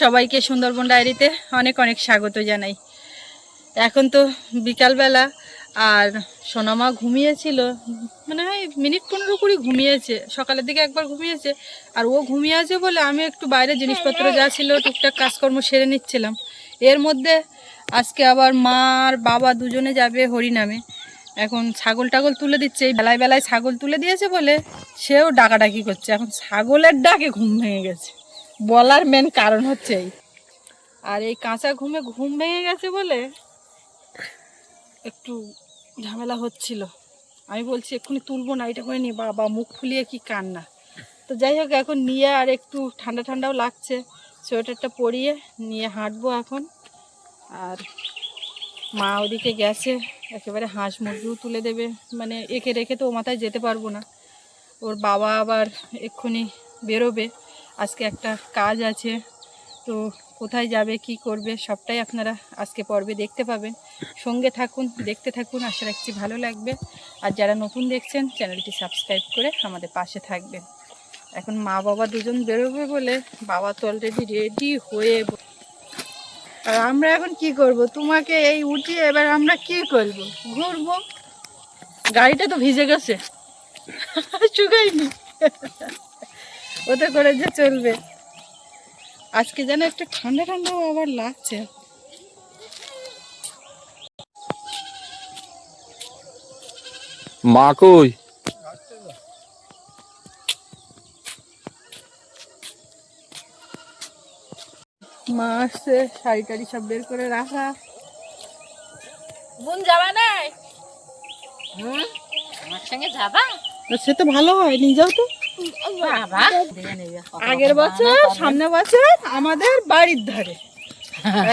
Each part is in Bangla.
সবাইকে সুন্দরবন ডায়েরিতে অনেক অনেক স্বাগত জানাই। এখন তো বিকালবেলা আর সোনামা ঘুমিয়েছিল মানে হয় মিনিট পনেরো কুড়ি ঘুমিয়েছে, সকালের দিকে একবার ঘুমিয়েছে, আর ও ঘুমিয়ে আছে বলে আমি একটু বাইরে জিনিসপত্র যা ছিল, টুকটাক কাজকর্ম সেরে নিচ্ছিলাম। এর মধ্যে আজকে আবার মা আর বাবা দুজনে যাবে হরিনামে। এখন ছাগল টাগল তুলে দিচ্ছে, এই বেলায় বেলায় ছাগল তুলে দিয়েছে বলে সেও ডাকাডাকি করছে। এখন ছাগলের ডাকে ঘুম ভেঙে গেছে। বলার মেন কারণ হচ্ছে এই। আর এই কাঁচা ঘুমে ঘুম ভেঙে গেছে বলে একটু ঝামেলা হচ্ছিল। আমি বলছি, এক্ষুনি তুলবো না, এটা করে নি বাবা, মুখ ফুলিয়ে কি কান্না? তো যাই হোক, এখন নিয়ে আর একটু ঠান্ডা ঠান্ডাও লাগছে। সোয়েটারটা পরিয়ে নিয়ে হাঁটবো এখন। আর মা ওদিকে গেছে, একেবারে হাঁস মুরগিও তুলে দেবে। মানে একে রেখে তো ও মাথায় যেতে পারব না। ওর বাবা আবার এক্ষুনি বেরোবে। আজকে একটা কাজ আছে। তো কোথায় যাবে, কি করবে, সবটাই আপনারা আজকে পর্বে দেখতে পাবেন। সঙ্গে থাকুন, দেখতে থাকুন, আশা রাখছি ভালো লাগবে। আর যারা নতুন দেখছেন, চ্যানেলটি সাবস্ক্রাইব করে আমাদের পাশে থাকবেন। এখন মা বাবা দুজন বেরোবে বলে বাবা তো অলরেডি রেডি হয়ে আর আমরা এখন কি করব? তোমাকে এই উঠিয়ে এবার আমরা কি করব? ঘুরবো? গাড়িটা তো ভিজে গেছে। শুকাইনি ওতে করে যে চলবে। আজকে যেন একটু ঠান্ডা ঠান্ডাও আবার লাগছে। মা কই? মা আসছে শাড়ি টাড়ি সব বের করে রাখা। বোন যাবা নাই? হুম আমার সঙ্গে যাবা? সে তো ভালো হয় নিয়ে যাও তো। আগের বছর সামনে বছর আমাদের বাড়ির ধারে।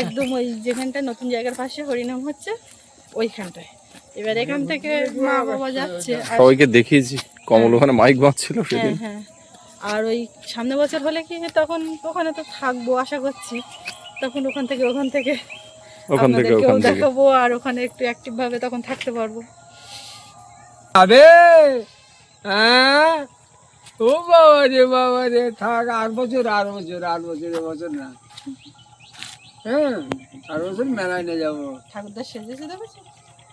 একদম ওই যেখানটা নতুন জায়গার পাশে হরিনাম হচ্ছে ওইখানটায়। এবার এখান থেকে মা বাবা যাচ্ছে সবাইকে দেখিয়েছি কমল ওখানে মাইক বাঁধছিল হ্যাঁ সেদিন। হ্যাঁ। আর ওই সামনে বছর হলে কি তখন ওখানে তো থাকব আশা করছি। তখন ওখান থেকে ওখান থেকে ওখান থেকে ওখান থেকে। দেখাবো আর ওখানে একটু অ্যাক্টিভ ভাবে তখন থাকতে পারব। আবে! হ্যাঁ? ও বাবা রে বাবা রে থাক আট বছর আট বছর আট বছর এ বছর না। হ্যাঁ আট বছর মেলায় নিয়ে যাব। ঠাকুরদা সেজেছে দেখেছ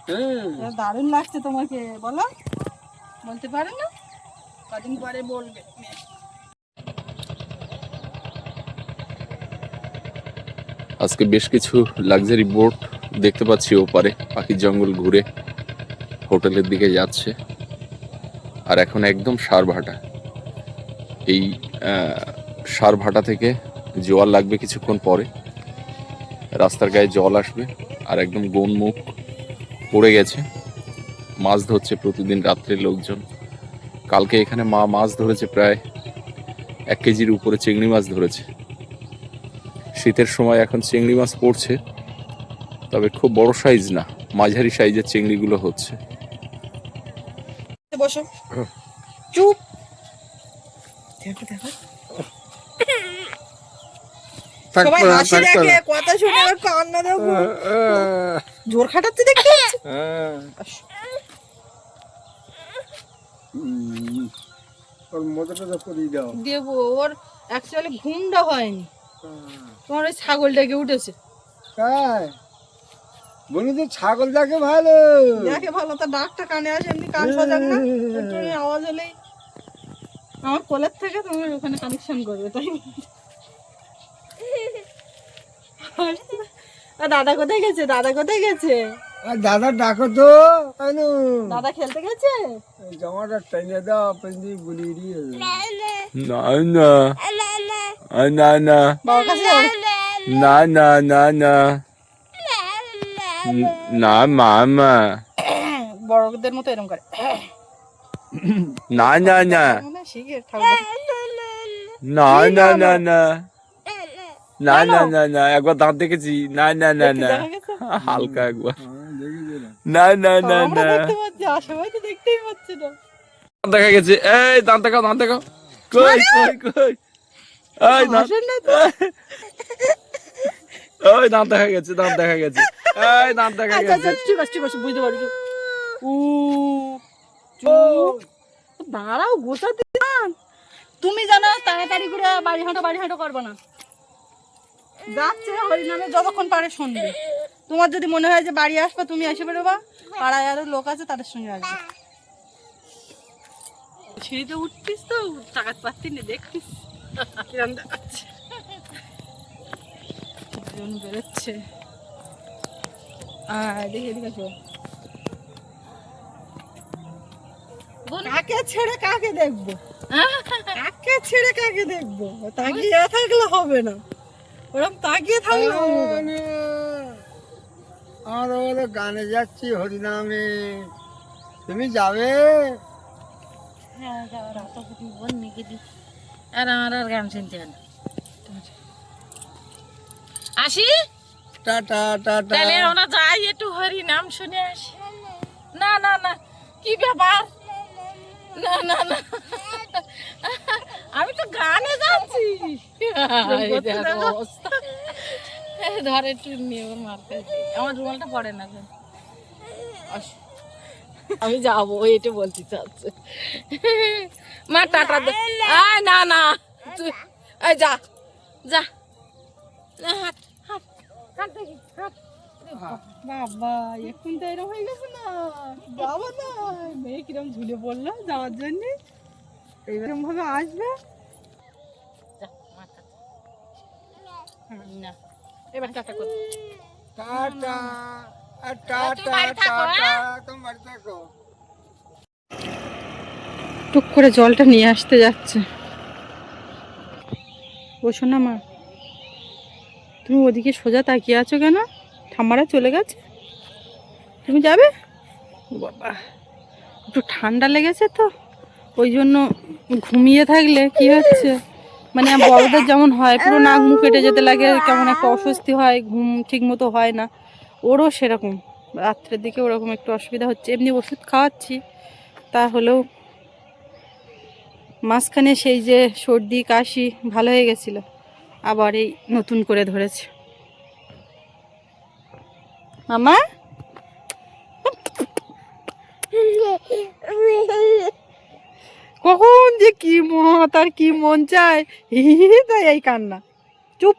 হ্যাঁ। দারুণ লাগছে তোমাকে বলো। বলতে পারে না? কদিন পরে বলবে আজকে বেশ কিছু লাক্সারি বোট দেখতে পাচ্ছি ওপারে পাখির জঙ্গল ঘুরে হোটেলের দিকে যাচ্ছে। আর এখন একদম সারভাটা। এই আহ, সারভাটা থেকে জল লাগবে কিছুক্ষণ পরে। রাস্তার গায়ে জল আসবে আর একদম গোনমুখ পড়ে গেছে। মাছ ধরছে প্রতিদিন রাত্রে লোকজন। কালকে এখানে মা মাছ ধরেছে প্রায় এক কেজির উপরে চিংড়ি মাছ ধরেছে। শীতের সময় এখন চিংড়ি মাছ পড়ছে তবে খুব বড় সাইজ না মাঝারি সাইজের চিংড়িগুলো হচ্ছে। বসো। চুপ। দেখো দেখো। সবাই হাসি দেখে কথা শুনে কান্না দেখো। জোর খাটাচ্ছে দেখতে? হ্যাঁ। ওর মোজাটা করিয়ে দাও। দেবো ওর অ্যাকচুয়ালি ঘুমটা হয়নি। তোমার ওই ছাগলটাকে উঠেছে। তাই বলি তো ছাগল দেখে ভালো। দেখে ভালো তা ডাকটা কানে আসে এমনি কান সজাগ না। আওয়াজ হলেই আমার কোলের থেকে তোমার ওখানে কানেকশন করবে তাই দাদা কোথায় গেছে? দাদা কোথায় গেছে? আর দাদা ডাকো তো কেন দাদা খেলতে গেছে? জামাটা টেনে দাও পেন্দি বুলিয়ে দিয়ে না না। না না। বাবার কাছে না না না। না না মামা বড়দের মতো এরকম করে। না না না. মানে না না না. না না না না না একবার দাঁত দেখেছি। না না না না। হালকা একবার। না না না না। দেখতে পাচ্ছি আর সবাই তো দেখতেই পাচ্ছে না। দাঁত দেখা গেছে। এই দাঁত দেখাও দাঁত দেখাও। কই কই কই? এই ওই দাঁত দেখা গেছে দাঁত দেখা গেছে। এই দাঁত দেখা আচ্ছা গেছে। আচ্ছা ঠিক আছে ঠিক আছে বুঝতে পারছি। উ চুপ। দাঁড়াও গোছাতে যান। তুমি জানো তাড়াতাড়ি করে বাড়ি হাঁটো বাড়ি হাঁটো করবে না। যাচ্ছে হরিনামে যতক্ষণ পারে শুনবে। তোমার যদি মনে হয় যে বাড়ি আসবে তুমি এসে বেরোবা। পাড়ায় আরও লোক আছে তাদের সঙ্গে আসবে। সিঁড়িতে উঠতিস তো টাকা পাচ্ছি না দেখতিস কিরম দেখাচ্ছে বেরোচ্ছে। আর দেখে এদিকে চল। কাকে ছেড়ে কাকে দেখব? কাকে ছেড়ে কাকে দেখব? তাকিয়ে থাকলে হবে না। ওরকম তাকিয়ে থাকলে হবে না। আমরা বলে গানে যাচ্ছি হরিনামে। তুমি যাবে? হ্যাঁ যাওয়ার অত বোন মেঘে দি। আর আমার আর গান শুনতে হবে না। আসি? টাটা টাটা তাহলে আমরা যাই একটু হরি নাম শুনে আসি। না না না। কি ব্যাপার? না না না। আমি তো গানে যাচ্ছি। ধর একটু নিয়ে ওর মারতে। আমার রুমালটা পড়ে না আমি যাব এটা বলতে চাচ্ছে। মা টাটা দে। আয় না না। তুই যা। যা। হাঁট হাঁট হাঁট দেখি হাঁট বাবা এখন তো এরকম হয়ে গেছে না। বাবা না মেয়ে কিরম ঝুলে পড়ল যাওয়ার জন্য। এইরকম ভাবে আসবে। না এবার টাটা কর। টাটা হ্যাঁ? টুক করে জলটা নিয়ে আসতে যাচ্ছে। বসো না মা। তুমি ওদিকে সোজা তাকিয়ে আছো কেন? ঠাম্মারা চলে গেছে? তুমি যাবে? বাবা, একটু ঠান্ডা লেগেছে তো, ওই জন্য ঘুমিয়ে থাকলে কি হচ্ছে? মানে বড়দের যেমন হয়, পুরো নাক মুখ কেটে যেতে লাগে, কেমন একটা অস্বস্তি হয়, ঘুম ঠিক মতো হয় না। ওরও সেরকম, রাত্রের দিকে ওরকম একটু অসুবিধা হচ্ছে। এমনি ওষুধ খাওয়াচ্ছি, তা হলেও মাঝখানে সেই যে সর্দি, কাশি, ভালো হয়ে গেছিল, আবার এই নতুন করে ধরেছে। মামা? কখন যে কি মত আর কি মন চায়? তাই এই কান্না। চুপ।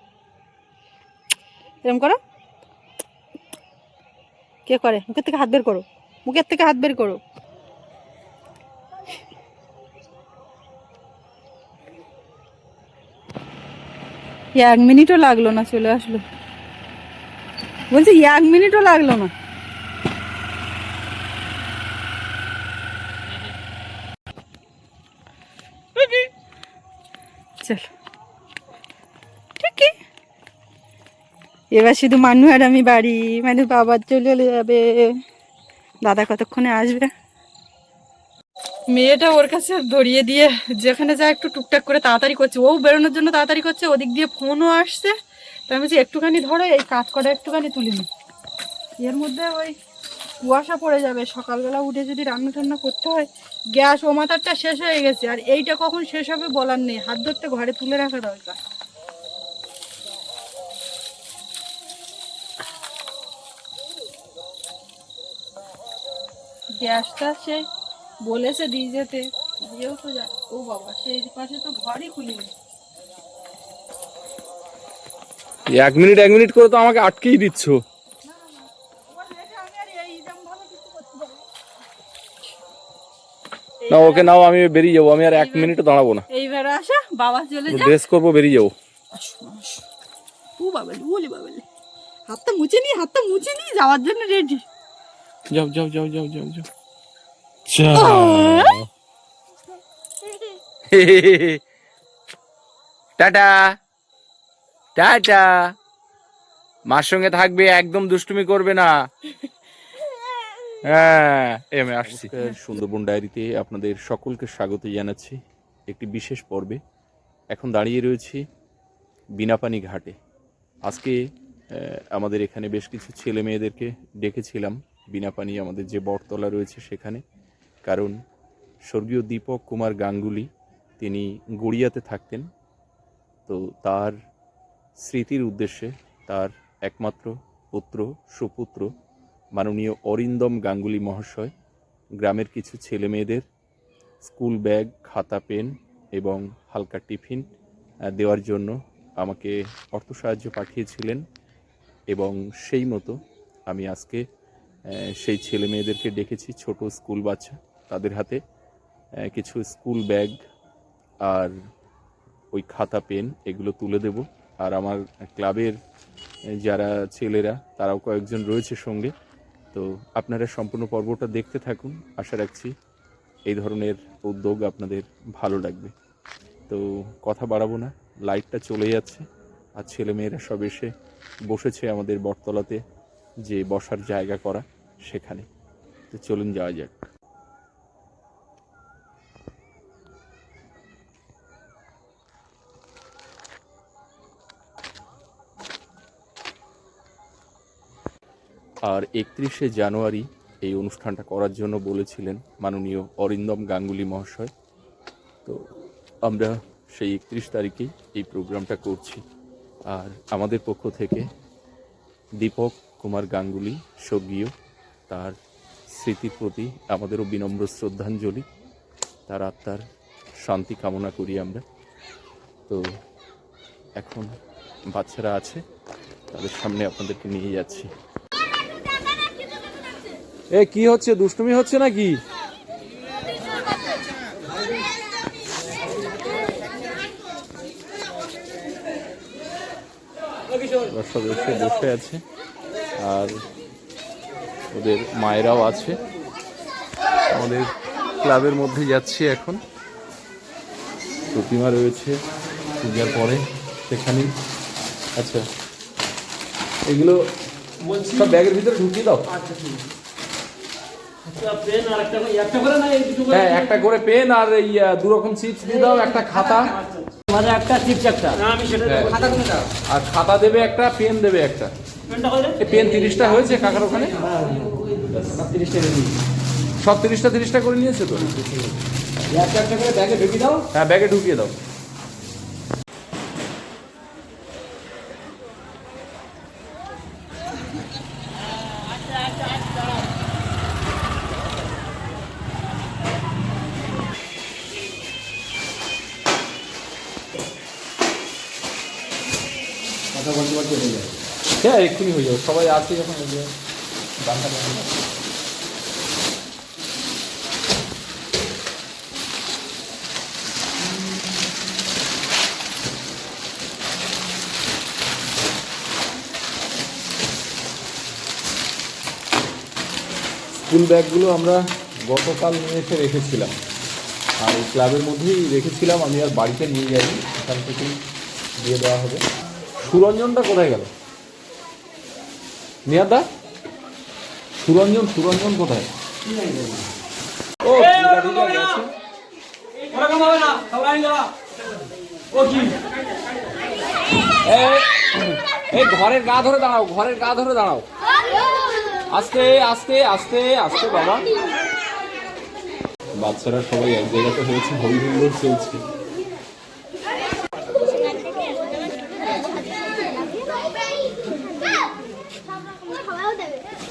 এরম করো। কে করে? মুখের থেকে হাত বের করো। মুখের থেকে হাত বের করো। এক মিনিটও লাগল না চলে আসলো। বলছি, এক মিনিটও লাগল না। চলো। ঠিকই। এবার শুধু মানু আর আমি বাড়ি। মানে বাবার চলে যাবে। দাদা কতক্ষণে আসবে? মেয়েটা ওর কাছে ধরিয়ে দিয়ে যেখানে যা একটু টুকটাক করে তাড়াতাড়ি করছে। ও বেরোনোর জন্য তাড়াতাড়ি করছে, ওদিক দিয়ে ফোনও আসছে। তাই আমি একটুখানি ধরো, এই কাজ করা একটুখানি তুলে নি। এর মধ্যে ওই কুয়াশা পড়ে যাবে। সকালবেলা উঠে যদি রান্না টান্না করতে হয়, গ্যাস ও মাথারটা শেষ হয়ে গেছে। আর এইটা কখন শেষ হবে বলার নেই। হাত ধরতে ঘরে তুলে রাখা দরকার। গ্যাসটা সে বলেছে দিয়ে যেতে। দিয়েও তো যা। ও বাবা, সেই পাশে তো ঘরই খুলে এক মিনিট এক মিনিট করে তো আমাকে আটকেই দিচ্ছ। না ওকে নাও আমি বেরিয়ে যাব আমি আর এক মিনিটও দাঁড়াবো না। এইবার আসা বাবা চলে যা। ড্রেস করব বেরিয়ে যাব। ও হাতটা মুছে নি হাতটা মুছে নি যাওয়ার জন্য রেডি যাও যাও যাও যাও যাও যাও। যাও। টাটা। টাটা। মার সঙ্গে থাকবে, একদম দুষ্টুমি করবে না। হ্যাঁ এমে আসছি। সুন্দরবন ডায়েরিতে আপনাদের সকলকে স্বাগত জানাচ্ছি একটি বিশেষ পর্বে। এখন দাঁড়িয়ে রয়েছি বিনাপানি ঘাটে। আজকে আমাদের এখানে বেশ কিছু ছেলে মেয়েদেরকে ডেকেছিলাম। বিনাপানি আমাদের যে বটতলা রয়েছে সেখানে। কারণ স্বর্গীয় দীপক কুমার গাঙ্গুলি, তিনি গড়িয়াতে থাকতেন। তো তার স্মৃতির উদ্দেশ্যে তার একমাত্র পুত্র, সুপুত্র, মাননীয় অরিন্দম গাঙ্গুলি মহাশয়, গ্রামের কিছু ছেলে মেয়েদের স্কুল ব্যাগ, খাতা, পেন এবং হালকা টিফিন দেওয়ার জন্য আমাকে অর্থ সাহায্য পাঠিয়েছিলেন এবং সেই মতো আমি আজকে সেই ছেলে মেয়েদেরকে ডেকেছি, ছোট স্কুল বাচ্চা, তাদের হাতে কিছু স্কুল ব্যাগ আর ওই খাতা, পেন, এগুলো তুলে দেব। আর আমার ক্লাবের যারা ছেলেরা, তারাও কয়েকজন রয়েছে সঙ্গে। তো আপনারা সম্পূর্ণ পর্বটা দেখতে থাকুন। আশা রাখছি এই ধরনের উদ্যোগ আপনাদের ভালো লাগবে। তো কথা বাড়াবো না, লাইটটা চলে যাচ্ছে আর ছেলেমেয়েরা সব এসে বসেছে আমাদের বটতলাতে যে বসার জায়গা করা সেখানে। তো চলুন যাওয়া যাক। আর একত্রিশে জানুয়ারি এই অনুষ্ঠানটা করার জন্য বলেছিলেন মাননীয় অরিন্দম গাঙ্গুলি মহাশয়। তো আমরা সেই একত্রিশ তারিখেই এই প্রোগ্রামটা করছি। আর আমাদের পক্ষ থেকে দীপক কুমার গাঙ্গুলি, স্বর্গীয়, তার স্মৃতির প্রতি আমাদেরও বিনম্র শ্রদ্ধাঞ্জলি। তার আত্মার শান্তি কামনা করি আমরা। তো এখন বাচ্চারা আছে, তাদের সামনে আপনাদেরকে নিয়ে যাচ্ছি। এ কি হচ্ছে? দুষ্টুমি হচ্ছে নাকি? এসে বসে আছে আর ওদের মায়েরাও আছে। আমাদের ক্লাবের মধ্যে যাচ্ছি এখন। প্রতিমা রয়েছে পূজার পরে সেখানেই। আচ্ছা এগুলো সব ব্যাগের ভিতরে ঢুকিয়ে দাও। হ্যাঁ একটা করে পেন আর এই দু রকম চিপস দিয়ে দাও একটা খাতা। মানে একটা চিপস একটা? হ্যাঁ। আর খাতা দেবে একটা পেন দেবে একটা। পেন তিরিশটা হয়েছে কাকার ওখানে? সব তিরিশটা তিরিশটা করে নিয়েছে তো? একটা একটা করে ব্যাগে ঢুকি দাও। হ্যাঁ ব্যাগে ঢুকিয়ে দাও। কথা বলতে বলতে হয়ে যায়। হ্যাঁ এক্ষুনি হয়ে যাবে। সবাই আছে যখন হয়ে যাবে দামটা স্কুল ব্যাগগুলো আমরা গতকাল নিয়ে এসে রেখেছিলাম। আর ক্লাবের মধ্যেই রেখেছিলাম। আমি আর বাড়িতে নিয়ে যাইনি। এখান থেকেই দিয়ে দেওয়া হবে। সুরঞ্জনটা কোথায় গেল? নিয়াদা? সুরঞ্জন সুরঞ্জন কোথায়? ও এই ঘরের গা ধরে দাঁড়াও ঘরের গা ধরে দাঁড়াও। আস্তে আস্তে আস্তে আস্তে বাবা। বাচ্চারা সবাই এক জায়গাতে হয়েছে হই হুল্লোড় চলছে অদিতি জানা আমি নেব কেউ অন্য কই কেউ আয় এখানে এ দাঁড়া দাঁড়া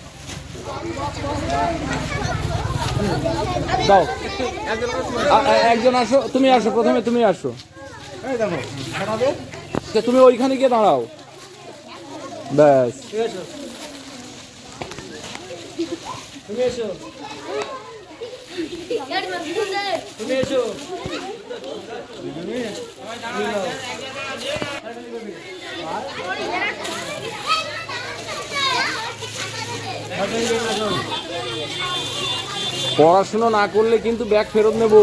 দাও একজন আসো, তুমি আসো, প্রথমে তুমি আসো। তুমি ওইখানে গিয়ে দাঁড়াও। ব্যাস। তুমি এসো তুমি এসো। পড়াশুনো না করলে কিন্তু ব্যাগ ফেরত নেব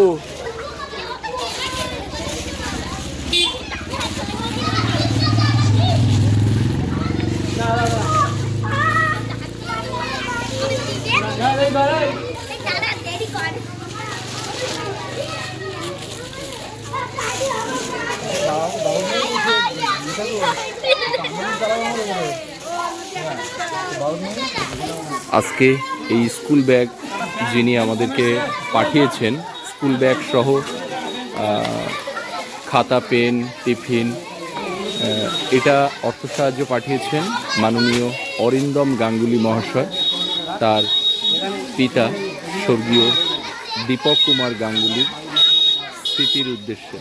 দাদা দেরি কর দাও দাও আজকে এই স্কুল ব্যাগ যিনি আমাদেরকে পাঠিয়েছেন, স্কুল ব্যাগ সহ খাতা, পেন, টিফিন এটা অর্থ সাহায্য পাঠিয়েছেন মাননীয় অরিন্দম গাঙ্গুলি মহাশয়, তার পিতা স্বর্গীয় দীপক কুমার গাঙ্গুলির স্মৃতির উদ্দেশ্যে।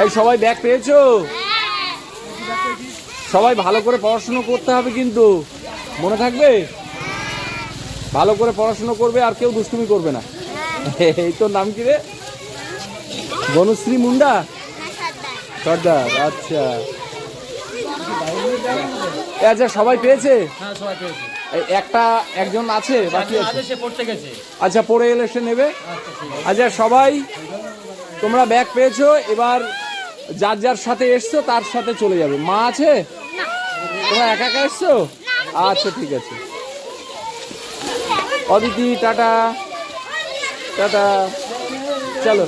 এই সবাই ব্যাগ পেয়েছ? সবাই ভালো করে পড়াশুনো করতে হবে কিন্তু। মনে থাকবে? ভালো করে পড়াশুনো করবে আর কেউ দুষ্টুমি করবে না। এই তোর নাম কি রে? বনশ্রী মুন্ডা? সর্দার আচ্ছা। আচ্ছা সবাই পেয়েছে? হ্যাঁ একটা একজন আছে বাকি পড়তে গেছে। আচ্ছা পড়ে এলে সে নেবে। আচ্ছা সবাই তোমরা ব্যাগ পেয়েছ এবার যার যার সাথে এসছো, তার সাথে চলে যাবে। মা আছে? তোমরা একা একা এসছো? আচ্ছা ঠিক আছে। অদিতি, টাটা। টাটা। চলো।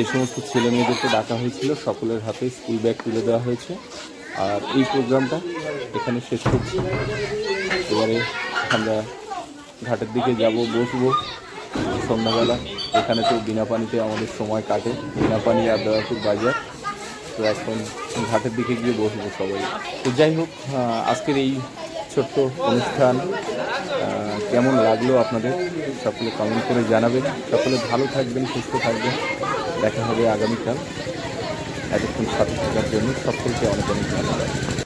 যে সমস্ত ছেলে মেয়েদেরকে ডাকা হয়েছিল, সকলের হাতে স্কুল ব্যাগ তুলে দেওয়া হয়েছে। আর এই প্রোগ্রামটা এখানে শেষ করছি। এবারে আমরা ঘাটের দিকে যাব, বসবো। সন্ধ্যাবেলা এখানে তো বিনা পানিতে আমাদের সময় কাটে। বিনা পানি আর দয়াপুর বাজার। তো এখন ঘাটের দিকে গিয়ে বসবো সবাই। তো যাই হোক আজকের এই ছোট্ট অনুষ্ঠান কেমন লাগল আপনাদের? সকলে কমেন্ট করে জানাবেন। সকলে ভালো থাকবেন, সুস্থ থাকবেন। দেখা হবে আগামীকাল। এতক্ষণ সাথে থাকার জন্য সকলকে অনেক অনেক ধন্যবাদ।